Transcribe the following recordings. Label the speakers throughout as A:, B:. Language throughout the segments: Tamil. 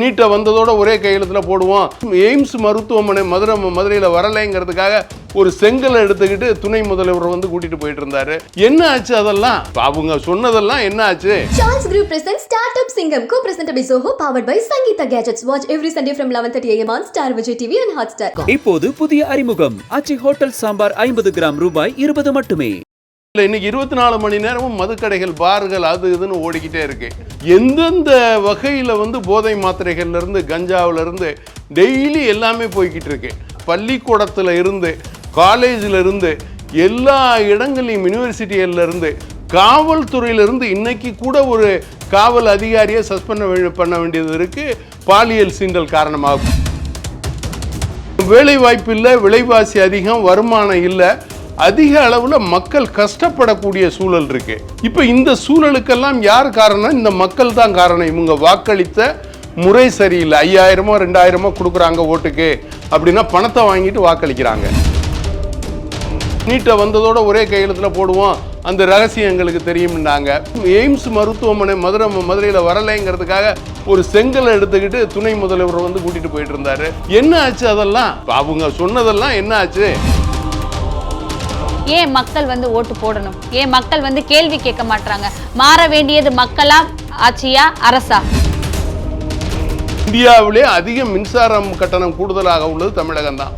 A: நீட்டை வந்ததோட ஒரே கையெழுத்துல போடுவோம் எய்ம்ஸ் மருத்துவமனை மதுரை மதுரையில் வரலைங்கிறதுக்காக ஒரு செங்கலை எடுத்துக்கிட்டு துணை முதல்வர் வந்து கூட்டிட்டு போயிட்டு இருந்தாரு என்ன ஆச்சு அதெல்லாம் அவங்க சொன்னதெல்லாம் என்ன ஆச்சு
B: Charles Group presents Startup Singham, co-presented by Zoho, powered by Sangeeta Gadgets. Watch every Sunday from 11:30 a.m. on Star Vijay TV and Hotstar.
C: இப்போது புதிய அறிமுகம் அச்சி ஹோட்டல் சாம்பார் ஐம்பது கிராம் ரூபாய் இருபது மட்டுமே
A: இன்னைக்கு இருபத்தி நாலு மணி நேரமும் மதுக்கடைகள் பார்கள் அது இதுன்னு ஓடிக்கிட்டே இருக்கு. எந்தெந்த வகையில வந்து போதை மாத்திரைகள்ல இருந்து கஞ்சாவுல இருந்து டெய்லி எல்லாமே போய்கிட்டு இருக்கு. பள்ளிக்கூடத்துல இருந்து காலேஜ்ல இருந்து எல்லா இடங்களையும் யூனிவர்சிட்டிகள்ல இருந்து இன்னைக்கு கூட ஒரு காவல் அதிகாரியை சஸ்பெண்ட் பண்ண வேண்டியது இருக்கு. பாலியல் சீண்டல் காரணமாகும் வேலை வாய்ப்பு இல்லை விலைவாசி அதிகம் வருமானம் இல்லை. அதிக அளவில் மக்கள் கஷ்டப்படக்கூடிய சூழல் இருக்கு. இப்போ இந்த சூழலுக்கெல்லாம் யார் காரணம்? இந்த மக்கள் தான் காரணம். இவங்க வாக்களித்த முறை சரியில்லை. ஐயாயிரமோ ரெண்டாயிரமோ கொடுக்குறாங்க ஓட்டுக்கு அப்படின்னா பணத்தை வாங்கிட்டு வாக்களிக்கிறாங்க. நீட்டை வந்ததோட ஒரே கையெழுத்தில் போடுவோம். அந்த ரகசியம் எங்களுக்கு தெரியும்னாங்க. எய்ம்ஸ் மருத்துவமனை மதுரை மதுரையில் வரலைங்கிறதுக்காக ஒரு செங்கலை எடுத்துக்கிட்டு துணை முதல்வர் வந்து கூட்டிகிட்டு போயிட்டு இருந்தாரு. என்ன ஆச்சு அதெல்லாம்? அவங்க சொன்னதெல்லாம் என்ன ஆச்சு?
D: ஏன் மக்கள் வந்து ஓட்டு போடணும்? ஏன் மக்கள் வந்து கேள்வி கேட்க மாட்டாங்க மாற வேண்டியது மக்களா ஆட்சியா அரசா?
A: இந்தியாவிலே அதிக மின்சாரம் கட்டணம் கூடுதலாக உள்ளது தமிழகம் தான்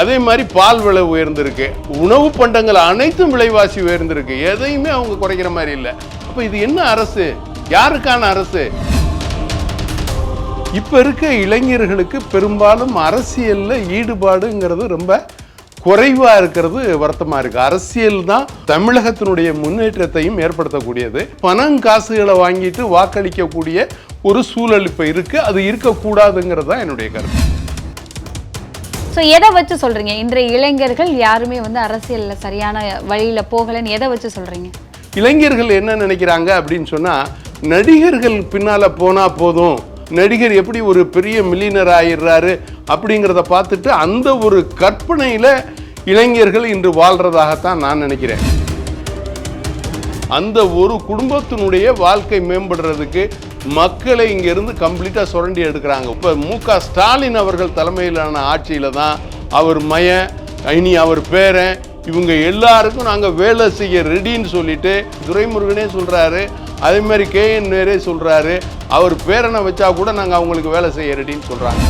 A: அதே மாதிரி பால் விலை உயர்ந்திருக்கு. உணவு பண்டங்கள் அனைத்தும் விலைவாசி உயர்ந்திருக்கு. எதையுமே அவங்க குறைக்கிற மாதிரி இல்லை. அப்ப இது என்ன அரசு? யாருக்கான அரசு? இப்ப இருக்க இளைஞர்களுக்கு பெரும்பாலும் அரசியல்ல ஈடுபாடுங்கிறது ரொம்ப குறைவா இருக்கிறது வருத்தமா இருக்கு. அரசியல் தான் தமிழகத்தினுடைய முன்னேற்றத்தையும் ஏற்படுத்தக்கூடியது. பணம் காசுகளை வாங்கிட்டு வாக்களிக்கக்கூடிய ஒரு சூழல் இப்ப இருக்கு. அது இருக்கக்கூடாதுங்கிறது தான் என்னுடைய கருத்து.
D: ஸோ எதை வச்சு சொல்றீங்க? இன்றைய இளைஞர்கள் யாருமே வந்து அரசியல்ல சரியான வழியில போகலைன்னு எதை வச்சு சொல்றீங்க?
A: இளைஞர்கள் என்ன நினைக்கிறாங்க அப்படின்னு சொன்னா நடிகர்கள் பின்னால போனா போதும். நடிகர் எப்படி ஒரு பெரிய மில்லியனர் ஆயிடுறாரு அப்படிங்கிறத பார்த்துட்டு அந்த ஒரு கற்பனையில இளைஞர்கள் இன்று வாழ்றதாகத்தான் நான் நினைக்கிறேன். அந்த ஒரு குடும்பத்தினுடைய வாழ்க்கை மேம்படுறதுக்கு மக்களை இங்கேருந்து கம்ப்ளீட்டாக சுரண்டி எடுக்கிறாங்க. இப்போ மு க ஸ்டாலின் அவர்கள் தலைமையிலான ஆட்சியில் தான் அவர் மயன் இனி அவர் பேரன் இவங்க எல்லாருக்கும் நாங்கள் வேலை செய்ய ரெடின்னு சொல்லிட்டு துரைமுருகனே சொல்கிறாரு அதே மாதிரி கேஎன் நேரே சொல்கிறாரு அவர் பேரனை வச்சா கூட நாங்கள் அவங்களுக்கு வேலை செய்ய ரெடின்னு சொல்கிறாங்க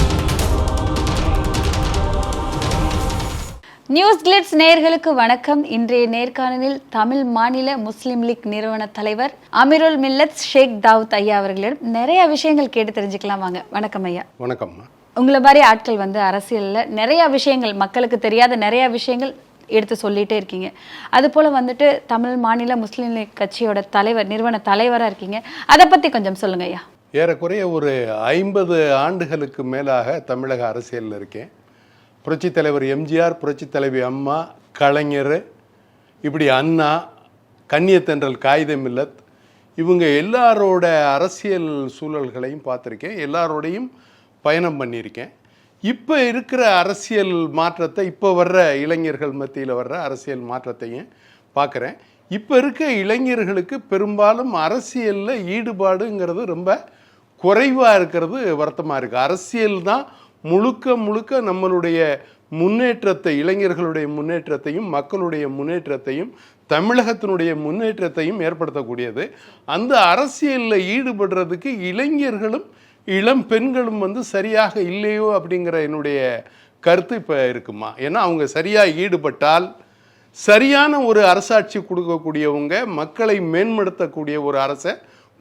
D: நியூஸ் கிளிட்ஸ் நேயர்களுக்கு வணக்கம். இன்றைய நேர்காணலில் தமிழ் மாநில முஸ்லிம் லீக் நிறுவன தலைவர் அமிருல் மில்லத் ஷேக் தாவூத் ஐயா அவர்களிடம் நிறைய விஷயங்கள் கேட்டு தெரிஞ்சுக்கலாம் வாங்க. வணக்கம் ஐயா.
A: வணக்கம்மா
D: உங்களை மாதிரி ஆட்கள் வந்து அரசியல்ல நிறைய விஷயங்கள் மக்களுக்கு தெரியாத நிறைய விஷயங்கள் எடுத்து சொல்லிட்டே இருக்கீங்க. அது போல வந்துட்டு தமிழ் மாநில முஸ்லீம் லீக் கட்சியோட தலைவர் நிறுவன தலைவரா இருக்கீங்க. அதை பத்தி கொஞ்சம் சொல்லுங்க ஐயா.
A: ஏறக்குறைய ஒரு ஐம்பது ஆண்டுகளுக்கு மேலாக தமிழக அரசியலில் இருக்கேன். புரட்சி தலைவர் எம்ஜிஆர் புரட்சி தலைவி அம்மா கலைஞர் இப்படி அண்ணா கன்னியத்தென்றல் காகிதம் மில்லத் இவங்க எல்லாரோட அரசியல் சூழல்களையும் பார்த்துருக்கேன். எல்லாரோடையும் பயணம் பண்ணியிருக்கேன். இப்போ இருக்கிற அரசியல் மாற்றத்தை இப்போ வர்ற இளைஞர்கள் மத்தியில் வர்ற அரசியல் மாற்றத்தையும் பார்க்குறேன். இப்போ இருக்க இளைஞர்களுக்கு பெரும்பாலும் அரசியலில் ஈடுபாடுங்கிறது ரொம்ப குறைவாக இருக்கிறது வருத்தமாக இருக்குது அரசியல் தான் முழுக்க முழுக்க நம்மளுடைய முன்னேற்றத்தை இளைஞர்களுடைய முன்னேற்றத்தையும் மக்களுடைய முன்னேற்றத்தையும் தமிழகத்தினுடைய முன்னேற்றத்தையும் ஏற்படுத்தக்கூடியது. அந்த அரசியலில் ஈடுபடுறதுக்கு இளைஞர்களும் இளம் பெண்களும் வந்து சரியாக இல்லையோ அப்படிங்கிற என்னுடைய கருத்து இப்போ இருக்குமா? ஏன்னா அவங்க சரியாக ஈடுபட்டால் சரியான ஒரு அரசாட்சி கொடுக்கக்கூடியவங்க மக்களை மேம்படுத்தக்கூடிய ஒரு அரசை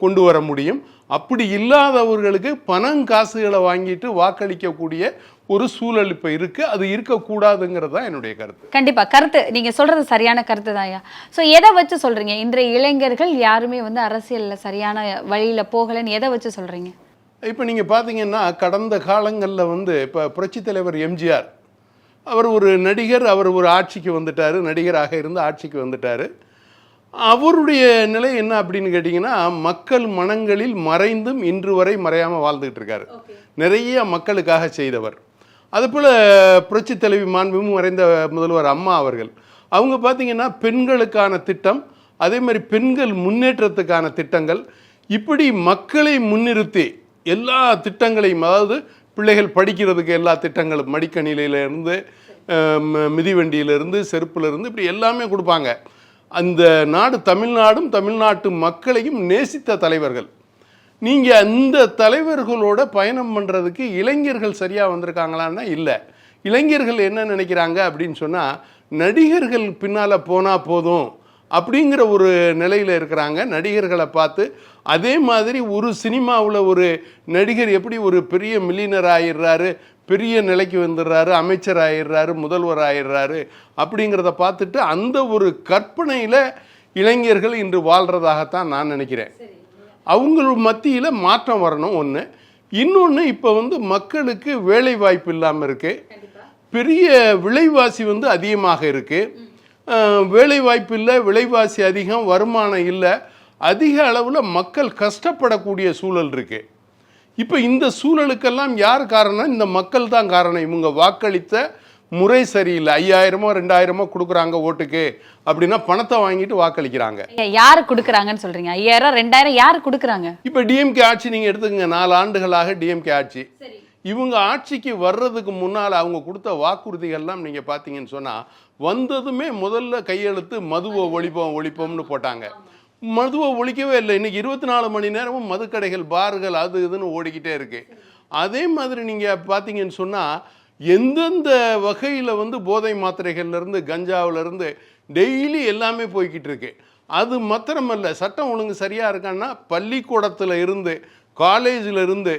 A: கொண்டு வர முடியும். அப்படி இல்லாதவர்களுக்கு பணம் காசுகளை வாங்கிட்டு வாக்களிக்கக்கூடிய ஒரு சூழல் இப்போ இருக்கு. அது இருக்கக்கூடாதுங்கிறது தான் என்னுடைய கருத்து.
D: கண்டிப்பா. கருத்து நீங்க சொல்றது சரியான கருத்து தான் ஐயா. ஸோ எதை வச்சு சொல்றீங்க? இன்றைய இளைஞர்கள் யாருமே வந்து அரசியல்ல சரியான வழியில போகலைன்னு எதை வச்சு சொல்றீங்க?
A: இப்போ நீங்கள் பார்த்தீங்கன்னா கடந்த காலங்களில் வந்து இப்போ புரட்சித் தலைவர் எம்ஜிஆர் அவர் ஒரு நடிகர் அவர் ஒரு ஆட்சிக்கு வந்துட்டார். நடிகராக இருந்து ஆட்சிக்கு வந்துட்டார். அவருடைய நிலை என்ன அப்படின்னு கேட்டிங்கன்னா மக்கள் மனங்களில் மறைந்தும் இன்று வரை மறையாமல் வாழ்ந்துகிட்டு இருக்காரு. நிறைய மக்களுக்காக செய்தவர். அதுபோல் புரட்சி தலைவி மாண்பும் மறைந்த முதல்வர் அம்மா அவர்கள். அவங்க பார்த்தீங்கன்னா பெண்களுக்கான திட்டம் அதே மாதிரி பெண்கள் முன்னேற்றத்துக்கான திட்டங்கள் இப்படி மக்களை முன்னிறுத்தி எல்லா திட்டங்களையும் அதாவது பிள்ளைகள் படிக்கிறதுக்கு எல்லா திட்டங்களும் மடிக்கணிலையிலேருந்து மிதிவண்டியிலேருந்து செருப்புலேருந்து இப்படி எல்லாமே கொடுப்பாங்க. அந்த நாடு தமிழ்நாடும் தமிழ்நாட்டு மக்களையும் நேசித்த தலைவர்கள். நீங்கள் அந்த தலைவர்களோட பயணம் பண்ணுறதுக்கு இளைஞர்கள் சரியாக வந்திருக்காங்களான்னா இல்லை. இளைஞர்கள் என்ன நினைக்கிறாங்க அப்படின்னு சொன்னால் நடிகர்கள் பின்னால் போனால் போதும் அப்படிங்கிற ஒரு நிலையில் இருக்கிறாங்க. நடிகர்களை பார்த்து அதே மாதிரி ஒரு சினிமாவில் ஒரு நடிகர் எப்படி ஒரு பெரிய மில்லியனர் ஆயிடுறாரு பெரிய நிலைக்கு வந்துடுறாரு அமைச்சர் ஆயிடுறாரு முதல்வர் ஆயிடுறாரு அப்படிங்கிறத பார்த்துட்டு அந்த ஒரு கற்பனையில் இளைஞர்கள் இன்று வாழ்கிறதாகத்தான் நான் நினைக்கிறேன். அவங்க மத்தியில் மாற்றம் வரணும் ஒன்று இன்னொன்று இப்போ வந்து மக்களுக்கு வேலை வாய்ப்பு இல்லாமல் இருக்குது பெரிய விலைவாசி வந்து அதிகமாக இருக்குது வேலை வாய்ப்பு இல்லை விலைவாசி அதிகம் வருமானம் இல்லை அதிக அளவில் மக்கள் கஷ்டப்படக்கூடிய சூழல் இருக்குது இப்போ இந்த சூழலுக்கெல்லாம் யார் காரணம் இந்த மக்கள் தான் காரணம். இவங்க வாக்களித்த முறை சரியில்லை. ஐயாயிரமோ ரெண்டாயிரமோ கொடுக்குறாங்க ஓட்டுக்கு அப்படின்னா பணத்தை வாங்கிட்டு வாக்களிக்கிறாங்க.
D: யாரு கொடுக்குறாங்கன்னு சொல்றீங்க? ஐயாயிரம் ரெண்டாயிரம் யாரு கொடுக்குறாங்க?
A: இப்போ டிஎம்கே ஆட்சி நீங்கள் எடுத்துக்கங்க. நாலு ஆண்டுகளாக டிஎம்கே ஆட்சி. இவங்க ஆட்சிக்கு வர்றதுக்கு முன்னால் அவங்க கொடுத்த வாக்குறுதிகள்லாம் நீங்கள் பார்த்தீங்கன்னு சொன்னால் வந்ததுமே முதல்ல கையெழுத்து மதுவை ஒழிப்போம் ஒழிப்போம்னு போட்டாங்க. மதுவை ஒழிக்கவே இல்லை. இன்னைக்கு இருபத்தி நாலு மணி நேரமும் மதுக்கடைகள் பார்கள் அது இதுன்னு ஓடிக்கிட்டே இருக்குது அதே மாதிரி நீங்கள் பார்த்தீங்கன்னு சொன்னால் எந்தெந்த வகையில் வந்து போதை மாத்திரைகள்லேருந்து கஞ்சாவிலேருந்து டெய்லி எல்லாமே போய்கிட்டு இருக்கு. அது மாத்திரமல்ல சட்டம் ஒழுங்கு சரியாக இருக்கான்னா பள்ளிக்கூடத்தில் இருந்து காலேஜில் இருந்து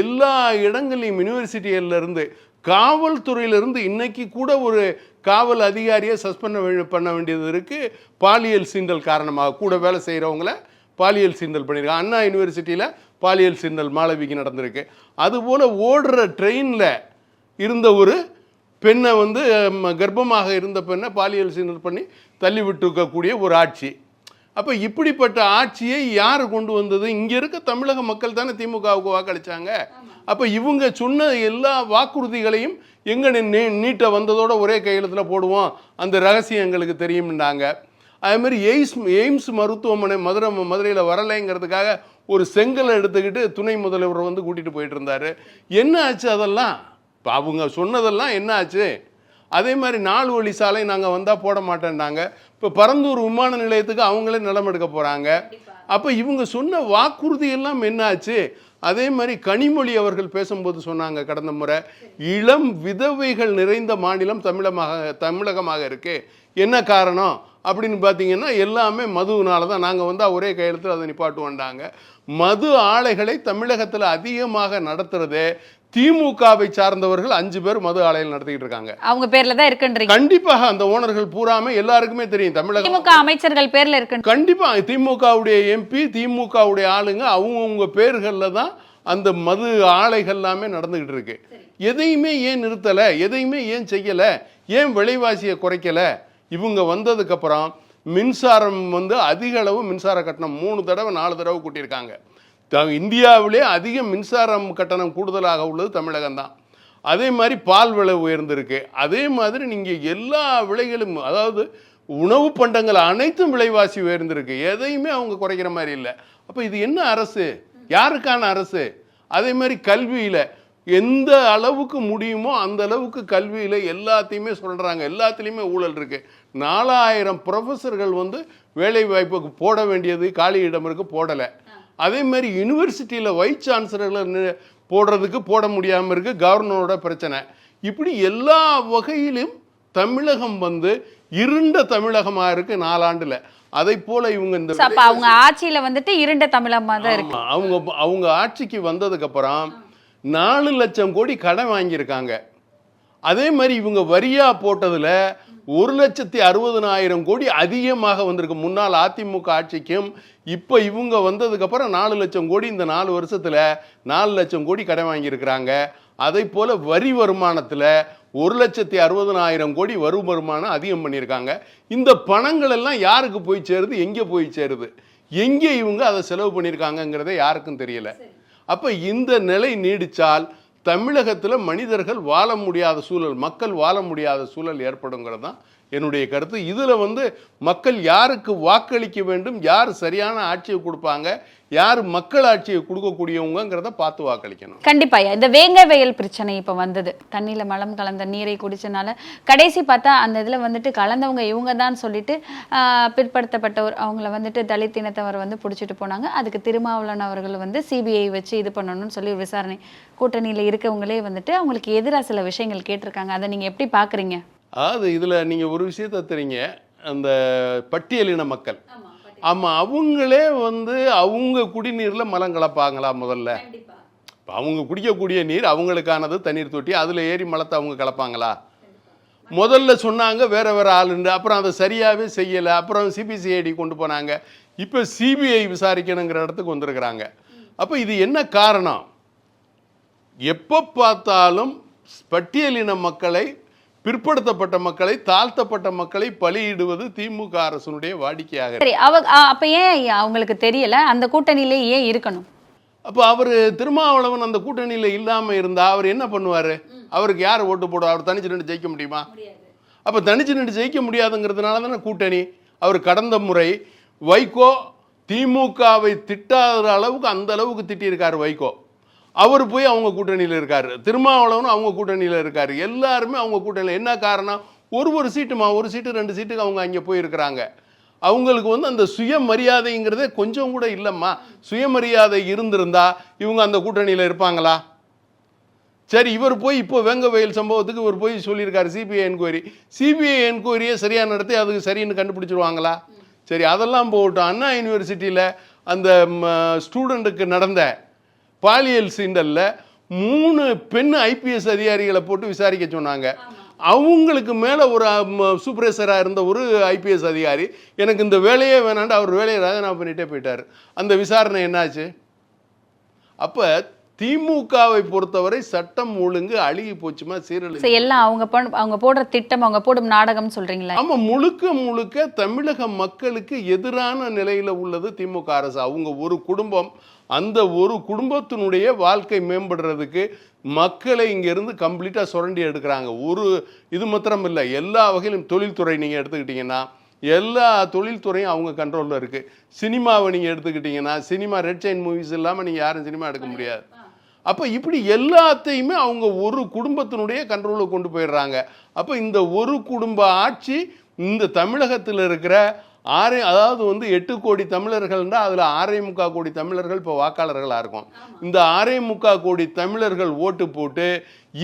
A: எல்லா இடங்களையும் யூனிவர்சிட்டியிலேருந்து காவல்துறையிலிருந்து இன்னைக்கு கூட ஒரு காவல் அதிகாரியை சஸ்பெண்ட் பண்ண வேண்டியது இருக்குது பாலியல் சீண்டல் காரணமாக கூட வேலை செய்கிறவங்கள பாலியல் சீண்டல் பண்ணியிருக்காங்க அண்ணா யூனிவர்சிட்டியில் பாலியல் சீண்டல் மாளவிக்கு நடந்திருக்கு. அதுபோல் ஓடுற ட்ரெயினில் இருந்த ஒரு பெண்ணை வந்து ம, கர்ப்பமாக இருந்த பெண்ணை பாலியல் சீண்டல் பண்ணி தள்ளி விட்டுருக்கக்கூடிய ஒரு ஆட்சி. அப்போ இப்படிப்பட்ட ஆட்சியை யார் கொண்டு வந்தது? இங்கே இருக்க தமிழக மக்கள் தானே திமுகவுக்கு வாக்களித்தாங்க அப்போ இவங்க சொன்ன எல்லா வாக்குறுதிகளையும் எங்கே நீ நீட்டை வந்ததோட ஒரே கையெழுத்தில் போடுவோம். அந்த ரகசியம் எங்களுக்கு தெரியும்னாங்க. அதேமாதிரி எய்ம்ஸ் எய்ம்ஸ் மருத்துவமனை மதுரை மதுரையில் வரலைங்கிறதுக்காக ஒரு செங்கலை எடுத்துக்கிட்டு துணை முதல்வர் வந்து கூட்டிகிட்டு போயிட்டு இருந்தார். என்ன ஆச்சு அதெல்லாம்? இப்போ அவங்க சொன்னதெல்லாம் என்ன ஆச்சு? அதே மாதிரி நாலு வழி சாலை நாங்கள் வந்தால் போட மாட்டேன்டாங்க. இப்போ பரந்தூர் விமான நிலையத்துக்கு அவங்களே நிலம் எடுக்க போகிறாங்க அப்போ இவங்க சொன்ன வாக்குறுதி எல்லாம் என்னாச்சு அதே மாதிரி கனிமொழி அவர்கள் பேசும்போது சொன்னாங்க கடந்த முறை இளம் விதவைகள் நிறைந்த மாநிலம் தமிழமாக தமிழகமாக இருக்கு என்ன காரணம்? அப்படின்னு பார்த்தீங்கன்னா எல்லாமே மதுவினால தான். நாங்கள் வந்தால் ஒரே கையெழுத்தில் அதை நிப்பாட்டு வந்தாங்க மது ஆலைகளை தமிழகத்தில் அதிகமாக நடத்துறதே திமுகவை சார்ந்தவர்கள் அஞ்சு பேர் மது ஆலைகள் நடத்திக்கிட்டு இருக்காங்க.
D: அவங்க பேர்ல தான் இருக்குன்றீங்க.
A: கண்டிப்பாக அந்த ஓனர்கள் பூராமே எல்லாருக்குமே தெரியும். தமிழக
D: திமுக அமைச்சர்கள் பேர்ல இருக்கு.
A: கண்டிப்பா திமுகவுடைய எம்பி திமுகவுடைய ஆளுங்க அவங்கவுங்க பேர்களில் தான் அந்த மது ஆலைகள் எல்லாமே நடந்துகிட்டு இருக்கு. எதையுமே ஏன் நிறுத்தலை? எதையுமே ஏன் செய்யலை? ஏன் விலைவாசியை குறைக்கல? இவங்க வந்ததுக்கப்புறம் மின்சாரம் வந்து அதிக அளவு மின்சார கட்டணம் மூணு தடவை நாலு தடவை கூட்டியிருக்காங்க. இந்தியாவிலே அதிக மின்சாரம் கட்டணம் கூடுதலாக உள்ளது தமிழகம் தான் அதே மாதிரி பால் விலை உயர்ந்திருக்கு. அதே மாதிரி நீங்கள் எல்லா விலைகளும் அதாவது உணவு பண்டங்கள் அனைத்தும் விலைவாசி உயர்ந்திருக்கு. எதையுமே அவங்க குறைக்கிற மாதிரி இல்லை. அப்போ இது என்ன அரசு? யாருக்கான அரசு? அதே மாதிரி கல்வியில் எந்த அளவுக்கு முடியுமோ அந்த அளவுக்கு கல்வியில் எல்லாத்தையுமே சொல்கிறாங்க எல்லாத்துலேயுமே ஊழல் இருக்குது நாலாயிரம் ப்ரொஃபஸர்கள் வந்து வேலை வாய்ப்புக்கு போட வேண்டியது காலி இடம் இருக்கு போடலை. அதே மாதிரி யூனிவர்சிட்டியில் வைஸ் சான்சலர் போடுறதுக்கு போட முடியாமல் இருக்கு கவர்னரோட பிரச்சனை. இப்படி எல்லா வகையிலும் தமிழகம் வந்து இருண்ட தமிழகமாக இருக்கு நாலாண்டுல. அதை போல இவங்க இந்த
D: அவங்க ஆட்சியில வந்துட்டு இருண்ட தமிழமா தான் இருக்கு.
A: அவங்க அவங்க ஆட்சிக்கு வந்ததுக்கு அப்புறம் நாலு லட்சம் கோடி கடன் வாங்கியிருக்காங்க. அதே மாதிரி இவங்க வரியாக போட்டதில் ஒரு லட்சத்தி அறுபதனாயிரம் கோடி அதிகமாக வந்திருக்கு. முன்னாள் அதிமுக ஆட்சிக்கும் இப்போ இவங்க வந்ததுக்கப்புறம் நாலு லட்சம் கோடி இந்த நாலு வருஷத்தில் நாலு லட்சம் கோடி கடன் வாங்கியிருக்கிறாங்க. அதே போல் வரி வருமானத்தில் ஒரு லட்சத்தி அறுபதனாயிரம் கோடி வரும் வருமானம் அதிகம் பண்ணியிருக்காங்க. இந்த பணங்கள் எல்லாம் யாருக்கு போய் சேருது? எங்கே போய் சேருது? எங்கே இவங்க அதை செலவு பண்ணியிருக்காங்கங்கிறத யாருக்கும் தெரியல. அப்போ இந்த நிலை நீடித்தால் தமிழகத்தில் மனிதர்கள் வாழ முடியாத சூழல் மக்கள் வாழ முடியாத சூழல் ஏற்படுங்கிறது தான் என்னுடைய கருத்து. இதில் வந்து மக்கள் யாருக்கு வாக்களிக்க வேண்டும் யார் சரியான ஆட்சியை கொடுப்பாங்க யார் மக்கள் ஆட்சியை கொடுக்கக்கூடியவங்கிறத பார்த்து வாக்களிக்கணும்.
D: கண்டிப்பாயா இந்த வேங்க வயல் பிரச்சனை இப்போ வந்தது. தண்ணியில் மலம் கலந்த நீரை குடிச்சனால கடைசி பார்த்தா அந்த இதில் வந்துட்டு கலந்தவங்க இவங்க தான் சொல்லிட்டு பிற்படுத்தப்பட்டவர். அவங்கள வந்துட்டு தலித் இனத்தவர் வந்து பிடிச்சிட்டு போனாங்க. அதுக்கு திருமாவளவன் அவர்கள் வந்து சிபிஐ வச்சு இது பண்ணணும்னு சொல்லி விசாரணை கூட்டணியில் இருக்கவங்களே வந்துட்டு அவங்களுக்கு எதிராக சில விஷயங்கள் கேட்டிருக்காங்க. அதை நீங்கள் எப்படி பார்க்குறீங்க
A: அதாவது இதில் நீங்கள் ஒரு விஷயத்த தெரியுங்க. அந்த பட்டியலின மக்கள். ஆமாம் அவங்களே வந்து அவங்க குடிநீரில் மலம் கலப்பாங்களா முதல்ல? இப்போ அவங்க குடிக்கக்கூடிய நீர் அவங்களுக்கானது தண்ணீர் தொட்டி அதில் ஏறி மலத்தை அவங்க கலப்பாங்களா? முதல்ல சொன்னாங்க வேற வேற ஆளுண்டு அப்புறம் அதை சரியாகவே செய்யலை அப்புறம் சிபிசிஐடி கொண்டு போனாங்க. இப்போ சிபிஐ விசாரிக்கணுங்கிற இடத்துக்கு வந்திருக்கிறாங்க. அப்போ இது என்ன காரணம்? எப்போ பார்த்தாலும் பட்டியலின மக்களை பிற்படுத்தப்பட்ட மக்களை தாழ்த்தப்பட்ட மக்களை பலியிடுவது திமுக அரசனுடைய வாடிக்கையாக.
D: சரி அவ அப்ப ஏன் அவங்களுக்கு தெரியல? அந்த கூட்டணியிலே ஏன் இருக்கணும்?
A: அப்போ அவர் திருமாவளவன் அந்த கூட்டணியில் இல்லாமல் இருந்தா அவர் என்ன பண்ணுவார்? அவருக்கு யார் ஓட்டு போடுவார் அவர் தனிச்சு நின்று ஜெயிக்க முடியுமா? அப்போ தனிச்சு நின்று ஜெயிக்க முடியாதுங்கிறதுனால தானே கூட்டணி? அவர் கடந்த முறை வைகோ திமுகவை திட்டாத அளவுக்கு அந்த அளவுக்கு திட்டியிருக்காரு வைகோ. அவர் போய் அவங்க கூட்டணியில் இருக்கார். திருமாவளவனும் அவங்க கூட்டணியில் இருக்கார். எல்லாருமே அவங்க கூட்டணியில். என்ன காரணம்? ஒரு ஒரு சீட்டுமா? ஒரு சீட்டு ரெண்டு சீட்டுக்கு அவங்க அங்கே போயிருக்கிறாங்க. அவங்களுக்கு வந்து அந்த சுயமரியாதைங்கிறதே கொஞ்சம் கூட இல்லைம்மா. சுயமரியாதை இருந்திருந்தா இவங்க அந்த கூட்டணியில் இருப்பாங்களா? சரி இவர் போய் இப்போ வெங்க வயல் சம்பவத்துக்கு இவர் போய் சொல்லியிருக்காரு சிபிஐ என்கொயரி. சிபிஐ என்கொயரியை சரியாக நடத்தி அதுக்கு சரின்னு கண்டுபிடிச்சிருவாங்களா? சரி அதெல்லாம் போகட்டும். அண்ணா யூனிவர்சிட்டியில் அந்த ஸ்டூடெண்ட்டுக்கு நடந்த பாலியல் சீண்டலில் மூணு பெண் ஐபிஎஸ் அதிகாரிகளை போட்டு விசாரிக்க சொன்னாங்க. அவங்களுக்கு மேலே ஒரு சூப்பர்வைசராக இருந்த ஒரு ஐபிஎஸ் அதிகாரி எனக்கு இந்த வேலையே வேணாண்டு அவர் வேலையை ராஜினாமா பண்ணிகிட்டே போயிட்டார். அந்த விசாரணை என்னாச்சு? அப்போ திமுகவை பொறுத்தவரை சட்டம் ஒழுங்கு அழுகி போச்சுமா சீரழி
D: சரி, எல்லாம் அவங்க அவங்க போடுற திட்டம் அவங்க போடும் நாடகம் சொல்றீங்களா?
A: ஆமா முழுக்க முழுக்க தமிழக மக்களுக்கு எதிரான நிலையில உள்ளது திமுக அரசு. அவங்க ஒரு குடும்பம் அந்த ஒரு குடும்பத்தினுடைய வாழ்க்கை மேம்படுறதுக்கு மக்களை இங்கிருந்து கம்ப்ளீட்டாக சுரண்டி எடுக்கிறாங்க. ஒரு இது மாத்திரம் இல்லை எல்லா வகையிலும் தொழில்துறை நீங்கள் எடுத்துக்கிட்டிங்கன்னா எல்லா தொழில்துறையும் அவங்க கண்ட்ரோலில் இருக்குது சினிமாவை நீங்கள் எடுத்துக்கிட்டிங்கன்னா சினிமா ரெட் செயின் மூவிஸ் இல்லாமல் நீங்கள் யாரும் சினிமா எடுக்க முடியாது. அப்போ இப்படி எல்லாத்தையுமே அவங்க ஒரு குடும்பத்தினுடைய கண்ட்ரோலுக்கு கொண்டு போயிடுறாங்க. அப்போ இந்த ஒரு குடும்ப ஆட்சி இந்த தமிழகத்தில் இருக்கிற ஆறே அதாவது வந்து எட்டு கோடி தமிழர்கள்னா அதில் ஆறே முக்கால் கோடி தமிழர்கள் இப்போ வாக்காளர்களாக இருக்கும். இந்த ஆறே முக்கால் கோடி தமிழர்கள் ஓட்டு போட்டு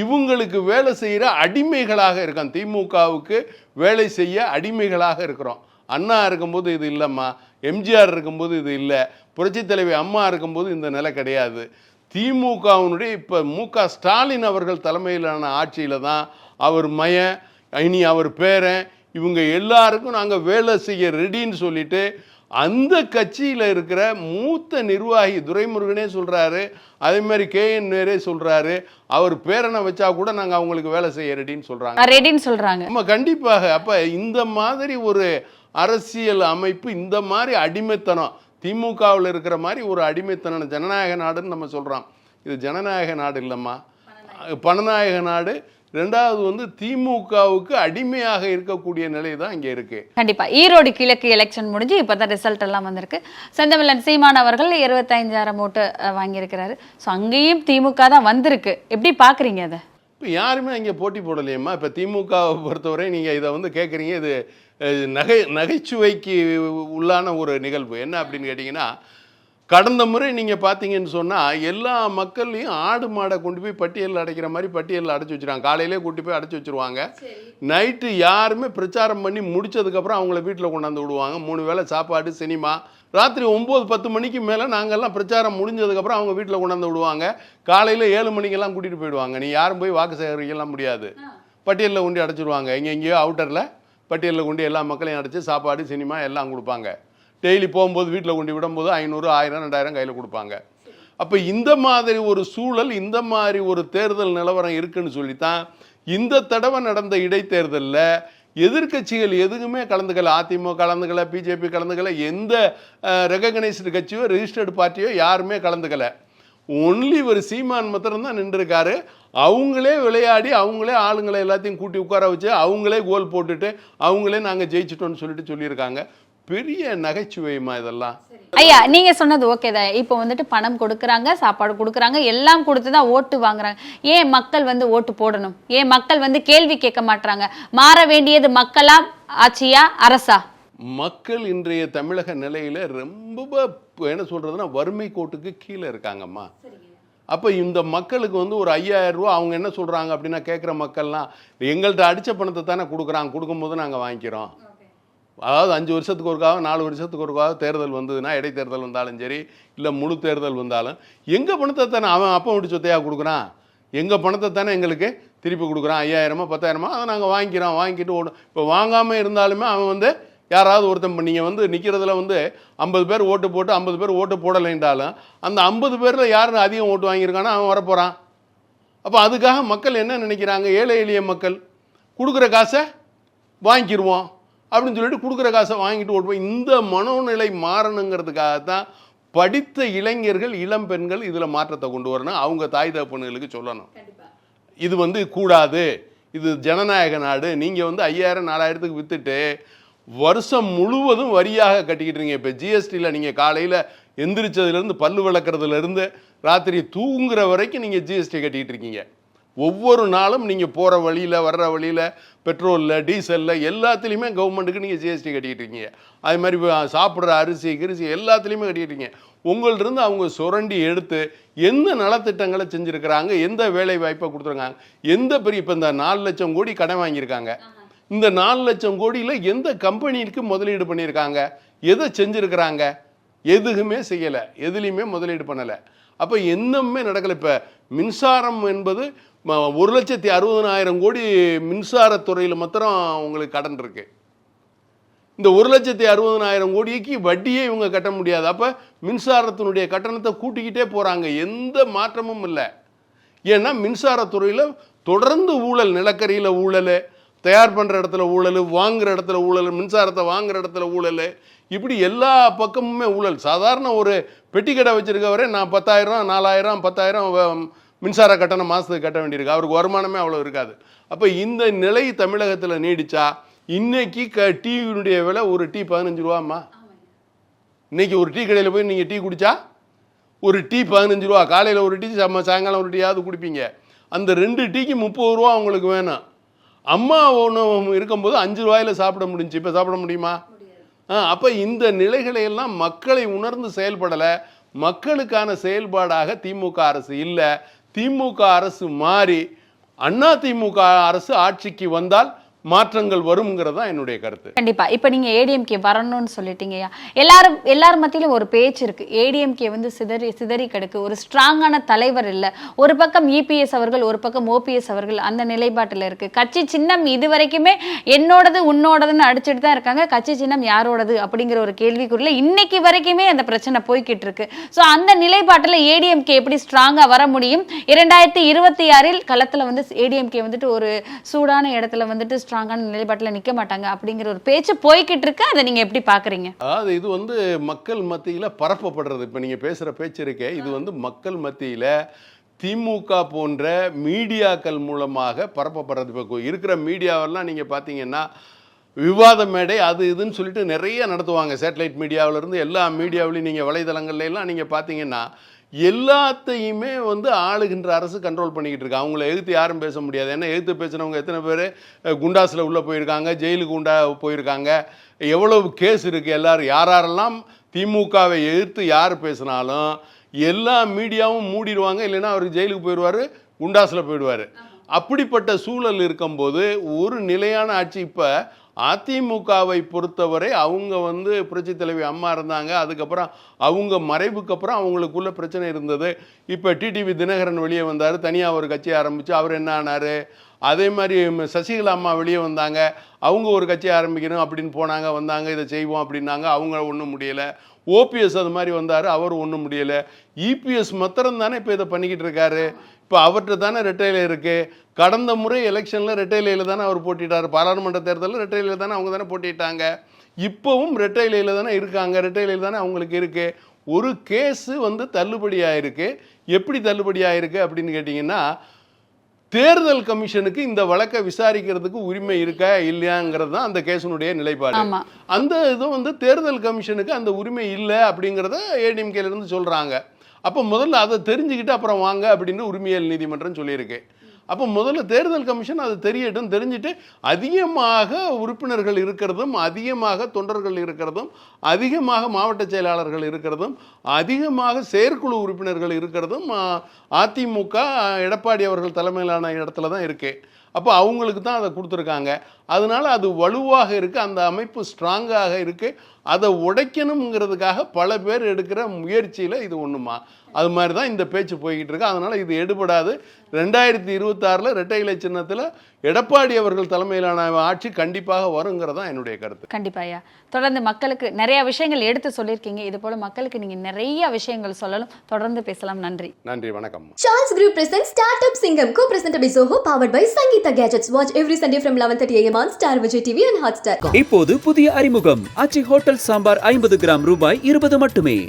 A: இவங்களுக்கு வேலை செய்கிற அடிமைகளாக இருக்கான் திமுகவுக்கு வேலை செய்ய அடிமைகளாக இருக்கிறோம். அண்ணா இருக்கும்போது இது இல்லைம்மா எம்ஜிஆர் இருக்கும்போது இது இல்லை புரட்சித் தலைவி அம்மா இருக்கும்போது இந்த நிலை கிடையாது. திமுகவினுடைய இப்போ மு க ஸ்டாலின் அவர்கள் தலைமையிலான ஆட்சியில் தான் அவர் மயன் இனி அவர் பேரன் இவங்க எல்லாருக்கும் நாங்கள் வேலை செய்ய ரெடின்னு சொல்லிட்டு அந்த கட்சியில் இருக்கிற மூத்த நிர்வாகி துரைமுருகனே சொல்கிறாரு அதே மாதிரி கே என் நேரே சொல்கிறாரு அவர் பேரனை வச்சா கூட நாங்கள் அவங்களுக்கு வேலை செய்ய ரெடின்னு சொல்கிறாங்க
D: ரெடின்னு சொல்றாங்க.
A: ஆமா கண்டிப்பாக. அப்ப இந்த மாதிரி ஒரு அரசியல் அமைப்பு இந்த மாதிரி அடிமைத்தனம் திமுகவில் இருக்கிற மாதிரி ஒரு அடிமைத்தனம் ஜனநாயக நாடுன்னு நம்ம சொல்றோம். இது ஜனநாயக நாடு இல்லைம்மா. பணநாயக நாடு. ரெண்டாவது வந்து திமுகவுக்கு அடிமையாக இருக்கக்கூடிய நிலை தான் இங்கே இருக்கு.
D: கண்டிப்பா. ஈரோடு கிழக்கு எலெக்ஷன் முடிஞ்சு இப்பதான் ரிசல்ட் எல்லாம் வந்திருக்கு. செந்தமிழன் சீமான் அவர்கள் இருபத்தைந்தாயிரம் ஓட்டு வாங்கியிருக்கிறாரு. ஸோ அங்கேயும் திமுக தான் வந்திருக்கு. எப்படி பாக்குறீங்க அதை?
A: இப்போ யாருமே இங்கே போட்டி போடலையம்மா? இப்போ திமுகவை பொறுத்தவரை நீங்கள் இதை வந்து கேட்குறீங்க இது நகை நகைச்சுவைக்கு உள்ளான ஒரு நிகழ்வு. என்ன அப்படின்னு கேட்டிங்கன்னா கடந்த முறை நீங்கள் பார்த்தீங்கன்னு சொன்னால் எல்லா மக்கள்லையும் ஆடு மாடை கொண்டு போய் பட்டியலில் அடைக்கிற மாதிரி பட்டியலில் அடைச்சி வச்சிருவாங்க. காலையிலே கூட்டி போய் அடைச்சி வச்சிருவாங்க. நைட்டு யாருமே பிரச்சாரம் பண்ணி முடிச்சதுக்கப்புறம் அவங்கள வீட்டில் கொண்டாந்து விடுவாங்க. மூணு வேளை சாப்பாடு சினிமா. ராத்திரி ஒம்பது பத்து மணிக்கு மேலே நாங்கள்லாம் பிரச்சாரம் முடிஞ்சதுக்கப்புறம் அவங்க வீட்டில் கொண்டாந்து விடுவாங்க. காலையில் ஏழு மணிக்கெல்லாம் கூட்டிகிட்டு போயிடுவாங்க. நீ யாரும் போய் வாக்கு சேகரிக்கலாம் முடியாது. பட்டியலில் கொண்டு அடைச்சிருவாங்க. எங்கே எங்கேயோ அவுட்டரில் பட்டியலில் கொண்டு எல்லா மக்களையும் அடைச்சி சாப்பாடு சினிமா எல்லாம் கொடுப்பாங்க. டெய்லி போகும்போது வீட்டில் கொண்டு விடும்போது ஐநூறு ஆயிரம் ரெண்டாயிரம் கையில் கொடுப்பாங்க. அப்போ இந்த மாதிரி ஒரு சூழல் இந்த மாதிரி ஒரு தேர்தல் நிலவரம் இருக்குன்னு சொல்லித்தான் இந்த தடவை நடந்த இடைத்தேர்தலில் எதிர்க்கட்சிகள் எதுக்குமே கலந்துக்கல. அதிமுக கலந்துக்கல பிஜேபி கலந்துக்கல எந்த ரெகக்னைஸ்டு கட்சியோ ரிஜிஸ்டர்டு பார்ட்டியோ யாருமே கலந்துக்கல. ஒன்லி ஒரு சீமான் மாத்திரம் தான் நின்றுருக்காரு. அவங்களே விளையாடி அவங்களே ஆளுங்களை எல்லாத்தையும் கூட்டி உட்கார வச்சு அவங்களே கோல் போட்டுட்டு அவங்களே நாங்கள் ஜெயிச்சிட்டோம்னு சொல்லிட்டு சொல்லியிருக்காங்க. பெரிய நகைச்சுவைமா இதெல்லாம்?
D: ஐயா நீங்க சொன்னது ஓகே தான். இப்போ வந்துட்டு பணம் கொடுக்குறாங்க சாப்பாடு கொடுக்குறாங்க எல்லாம் கொடுத்து தான் ஓட்டு வாங்குறாங்க. ஏன் மக்கள் வந்து ஓட்டு போடணும்? ஏன் மக்கள் வந்து கேள்வி கேட்க மாட்றாங்க? மாற வேண்டியது மக்களா ஆட்சியா அரசா?
A: மக்கள் இன்றைய தமிழக நிலையில ரொம்ப என்ன சொல்றதுன்னா வறுமை கோட்டுக்கு கீழே இருக்காங்கம்மா. அப்போ இந்த மக்களுக்கு வந்து ஒரு ஐயாயிரம் ரூபா அவங்க என்ன சொல்கிறாங்க அப்படின்னா கேட்குற மக்கள்லாம் எங்கள்கிட்ட அடித்த பணத்தை தானே கொடுக்குறாங்க கொடுக்கும்போது நாங்கள் வாங்கிக்கிறோம். அதாவது அஞ்சு வருஷத்துக்கு ஒருக்காக நாலு வருஷத்துக்கு ஒருக்காக தேர்தல் வந்ததுன்னா இடைத்தேர்தல் வந்தாலும் சரி இல்லை முழு தேர்தல் வந்தாலும் எங்கள் பணத்தை தானே அவன் அப்பா விட்டு சொத்தையாக கொடுக்குறான்? எங்கள் பணத்தை தானே எங்களுக்கு திருப்பி கொடுக்குறான்? ஐயாயிரமா பத்தாயிரமா அதை நாங்கள் வாங்கிக்கிறோம் வாங்கிட்டு ஓடும். இப்போ வாங்காமல் இருந்தாலுமே அவன் வந்து யாராவது ஒருத்தன் நீங்கள் வந்து நிற்கிறதுல வந்து ஐம்பது பேர் ஓட்டு போட்டு ஐம்பது பேர் ஓட்டு போடலைன்றாலும் அந்த ஐம்பது பேரில் யார் அதிகம் ஓட்டு வாங்கியிருக்கானோ அவன் வரப்போகிறான் அப்போ அதுக்காக மக்கள் என்ன நினைக்கிறாங்க? ஏழை எளிய மக்கள் கொடுக்குற காசை வாங்கிக்கிருவோம் அப்படின்னு சொல்லிட்டு கொடுக்குற காசை வாங்கிட்டு ஓட்டுவோம் இந்த மனோநிலை மாறணுங்கிறதுக்காக தான் படித்த இளைஞர்கள் இளம் பெண்கள் இதில் மாற்றத்தை கொண்டு வரணும். அவங்க தாய் தகப்பனுகளுக்கு சொல்லணும். இது வந்து கூடாது. இது ஜனநாயக நாடு. நீங்கள் வந்து ஐயாயிரம் நாலாயிரத்துக்கு விற்றுட்டு வருஷம் முழுவதும் வரியாக கட்டிக்கிட்டு இருக்கீங்க. இப்போ ஜிஎஸ்டியில் நீங்கள் காலையில் எந்திரிச்சதுலேருந்து பல்லு விளக்குறதுலேருந்து ராத்திரி தூங்குற வரைக்கும் நீங்கள் ஜிஎஸ்டி கட்டிக்கிட்டு இருக்கீங்க. ஒவ்வொரு நாளும் நீங்கள் போகிற வழியில் வர்ற வழியில் பெட்ரோலில் டீசலில் எல்லாத்துலேயுமே கவர்மெண்ட்டுக்கு நீங்கள் ஜிஎஸ்டி கட்டிக்கிட்டு இருக்கீங்க. அது மாதிரி சாப்பிட்ற அரிசி கிரிசி எல்லாத்துலேயுமே கட்டிக்கிட்டு இருக்கீங்க. உங்கள்டிருந்து அவங்க சுரண்டி எடுத்து எந்த நலத்திட்டங்களை செஞ்சுருக்கிறாங்க எந்த வேலை வாய்ப்பை கொடுத்துருக்காங்க எந்த பெரிய இப்போ இந்த நாலு லட்சம் கோடி கடன் வாங்கியிருக்காங்க. இந்த நாலு லட்சம் கோடியில் எந்த கம்பெனிக்கு முதலீடு பண்ணியிருக்காங்க? எதை செஞ்சுருக்கிறாங்க? எதுவுமே செய்யலை. எதுலேயுமே முதலீடு பண்ணலை. அப்போ என்னமே நடக்கலை. இப்போ மின்சாரம் என்பது ஒரு லட்சத்தி அறுபதனாயிரம் கோடி மின்சாரத்துறையில் மாத்திரம் உங்களுக்கு கடன் இருக்கு. இந்த ஒரு லட்சத்தி அறுபதனாயிரம் கோடிக்கு வட்டியே இவங்க கட்ட முடியாது. அப்போ மின்சாரத்தினுடைய கட்டணத்தை கூட்டிக்கிட்டே போகிறாங்க எந்த மாற்றமும் இல்லை. ஏன்னா மின்சாரத்துறையில் தொடர்ந்து ஊழல் நிலக்கரியில் ஊழல் தயார் பண்ணுற இடத்துல ஊழல் வாங்குகிற இடத்துல ஊழல் மின்சாரத்தை வாங்குகிற இடத்துல ஊழல் இப்படி எல்லா பக்கமுமே ஊழல். சாதாரண ஒரு பெட்டி கடை வச்சுருக்கவரே நான் பத்தாயிரம் நாலாயிரம் பத்தாயிரம் மின்சார கட்டணம் மாதத்துக்கு கட்ட வேண்டியிருக்கு. அவருக்கு வருமானமே அவ்வளோ இருக்காது. அப்போ இந்த நிலை தமிழகத்தில் நீடிச்சா இன்னைக்கு க டீயினுடைய விலை ஒரு டீ பதினஞ்சு ரூபாம்மா. இன்னைக்கு ஒரு டீ கடையில் போய் நீங்கள் டீ குடித்தா ஒரு டீ பதினஞ்சு ரூபா. காலையில் ஒரு டீ சம்ம சாயங்காலம் ஒரு டீயாவது குடிப்பீங்க. அந்த ரெண்டு டீக்கு முப்பது ரூபா அவங்களுக்கு வேணும். அம்மா ஒன்று இருக்கும்போது அஞ்சு ரூபாயில சாப்பிட முடிஞ்சுச்சு. இப்போ சாப்பிட முடியுமா? அப்போ இந்த நிலைகளை எல்லாம் மக்களை உணர்ந்து செயல்படலை. மக்களுக்கான செயல்பாடாக திமுக அரசு இல்லை. திமுக அரசு மாறி அண்ணா திமுக அரசு ஆட்சிக்கு வந்தால் மாற்றங்கள் வருங்கிறது தான் என்னுடைய கருத்து.
D: கண்டிப்பா. இப்ப நீங்க ஏடிஎம்கே வரணும்னு சொல்லிட்டீங்கயா எல்லாரும் எல்லார் மத்தியிலும் ஒரு பேச்சு இருக்கு. ஏடிஎம்கே வந்து சிதறி சிதறி கிடக்கு. ஒரு ஸ்ட்ராங்கான தலைவர் இல்ல. ஒரு பக்கம் இபிஎஸ் அவர்கள் ஒரு பக்கம் ஓபிஎஸ் அவர்கள் அந்த நிலைப்பாட்டில் இருக்கு. கட்சி சின்னம் இது வரைக்குமே என்னோடது உன்னோடதுன்னு அடிச்சுட்டு தான் இருக்காங்க. கட்சி சின்னம் யாரோடது அப்படிங்கிற ஒரு கேள்விக்குறில இன்னைக்கு வரைக்குமே அந்த பிரச்சனை போய்கிட்டு இருக்கு. ஸோ அந்த நிலைப்பாட்டில் ஏடிஎம்கே எப்படி ஸ்ட்ராங்காக வர முடியும்? இரண்டாயிரத்தி இருபத்தி ஆறில் களத்துல வந்து ஏடிஎம்கே வந்துட்டு ஒரு சூடான இடத்துல வந்துட்டு ஸ்ட்ராங்கான நிலைப்பாட்டில் நிற்க மாட்டாங்க அப்படிங்கிற ஒரு பேச்சு போய்கிட்டு இருக்கு அதை நீங்கள் எப்படி பார்க்குறீங்க
A: அதாவது இது வந்து மக்கள் மத்தியில் பரப்பப்படுறது. இப்போ நீங்கள் பேசுகிற பேச்சு இருக்கே இது வந்து மக்கள் மத்தியில் திமுக போன்ற மீடியாக்கள் மூலமாக பரப்பப்படுறது. இப்போ இருக்கிற மீடியாவெல்லாம் நீங்கள் பார்த்தீங்கன்னா விவாத மேடை அது இதுன்னு சொல்லிட்டு நிறைய நடத்துவாங்க. சேட்டலைட் மீடியாவிலேருந்து எல்லா மீடியாவிலையும் நீங்கள் வலைதளங்கள்லாம் எல்லாம் நீங்கள் பார்த்தீங்கன்னா எல்லாத்தையுமே வந்து ஆளுகின்ற அரசு கண்ட்ரோல் பண்ணிக்கிட்டு இருக்கு. அவங்கள எதிர்த்து யாரும் பேச முடியாது. ஏன்னா எதிர்த்து பேசுனவங்க எத்தனை பேர்? குண்டாஸில் உள்ளே போயிருக்காங்க ஜெயிலுக்கு உண்டா போயிருக்காங்க. எவ்வளவு கேஸ் இருக்குது எல்லாரும் யாரெல்லாம் திமுகவை எதிர்த்து யார் பேசினாலும் எல்லா மீடியாவும் மூடிடுவாங்க. இல்லைன்னா அவர் ஜெயிலுக்கு போயிடுவார் குண்டாஸில் போயிடுவார். அப்படிப்பட்ட சூழல் இருக்கும்போது ஒரு நிலையான ஆட்சி இப்போ அதிமுகவை பொறுத்தவரை அவங்க வந்து புரட்சி தலைவி அம்மா இருந்தாங்க. அதுக்கப்புறம் அவங்க மறைவுக்கு அப்புறம் அவங்களுக்குள்ள பிரச்சனை இருந்தது. இப்போ டிடிவி தினகரன் வெளியே வந்தார். தனியாக ஒரு கட்சி ஆரம்பித்து அவர் என்ன ஆனார்? அதே மாதிரி சசிகலா அம்மா வெளியே வந்தாங்க. அவங்க ஒரு கட்சி ஆரம்பிக்கணும் அப்படின்னு போனாங்க வந்தாங்க இதை செய்வோம் அப்படின்னாங்க. அவங்க ஒன்றும் முடியலை. ஓபிஎஸ் அது மாதிரி வந்தார் அவர் ஒன்றும் முடியலை. இபிஎஸ் மாத்திரம் தானே இப்போ இதை பண்ணிக்கிட்டு இருக்காரு. இப்போ அவர்கிட்ட தானே ரெட்டையில இருக்கு. கடந்த முறை எலெக்ஷனில் ரெட்டையிலையில் தானே அவர் போட்டிட்டார். பாராளுமன்ற தேர்தலில் ரெட்டையிலையில் தானே அவங்க தானே போட்டிட்டாங்க. இப்போவும் ரெட்டையிலையில் தானே இருக்காங்க. ரெட்டையிலையில் தானே அவங்களுக்கு இருக்கு. ஒரு கேஸு வந்து தள்ளுபடி ஆயிருக்கு எப்படி தள்ளுபடி ஆயிருக்கு அப்படின்னு கேட்டிங்கன்னா தேர்தல் கமிஷனுக்கு இந்த வழக்கை விசாரிக்கிறதுக்கு உரிமை இருக்கா இல்லையாங்கிறது தான் அந்த கேஸினுடைய நிலைப்பாடு. அந்த இது வந்து தேர்தல் கமிஷனுக்கு அந்த உரிமை இல்லை அப்படிங்கிறத ஏடிஎம்கேல இருந்து சொல்றாங்க. அப்போ முதல்ல அதை தெரிஞ்சுக்கிட்டு அப்புறம் வாங்க அப்படின்னு உரிமையல் நீதிமன்றம் சொல்லியிருக்கு. அப்போ முதல்ல தேர்தல் கமிஷன் அது தெரியட்டும் தெரிஞ்சுட்டு அதிகமாக உறுப்பினர்கள் இருக்கிறதும் அதிகமாக தொண்டர்கள் இருக்கிறதும் அதிகமாக மாவட்ட செயலாளர்கள் இருக்கிறதும் அதிகமாக செயற்குழு உறுப்பினர்கள் இருக்கிறதும் அதிமுக எடப்பாடி அவர்கள் தலைமையிலான இடத்துல தான் இருக்கு. அப்போ அவங்களுக்கு தான் அதை கொடுத்துருக்காங்க. அதனால அது வலுவாக இருக்குது அந்த அமைப்பு ஸ்ட்ராங்காக இருக்குது அதை உடைக்கணுங்கிறதுக்காக பல பேர் எடுக்கிற முயற்சியில் இது ஒன்றுமா அது மாதிரி தான் இந்த பேச்சு போய்கிட்டு இருக்கு. அதனால இது எடுபடாது. ரெண்டாயிரத்தி இருபத்தாறில் இரட்டை இலை சின்னத்தில் எடப்பாடி அவர்கள் தலைமையிலான ஆட்சி கண்டிப்பாக வருங்கிறது தான் என்னுடைய கருத்து.
D: கண்டிப்பா ஐயா. தொடர்ந்து மக்களுக்கு நிறைய விஷயங்கள் எடுத்து சொல்லியிருக்கீங்க. இது போல மக்களுக்கு நீங்க நிறைய விஷயங்கள் சொல்லணும் தொடர்ந்து பேசலாம். நன்றி.
A: நன்றி வணக்கம்.
B: Charles Group presents Startup Singam, co-presented by Zoho, powered by Sangeeta Gadgets. Watch every Sunday from 11:30 a.m. on Star Vijay TV and Hotstar.
C: இப்போது புதிய அறிமுகம். ஆச்சி ஹோட்டல் சாம்பார் ஐம்பது கிராம் ரூபாய் இருபது மட்டுமே.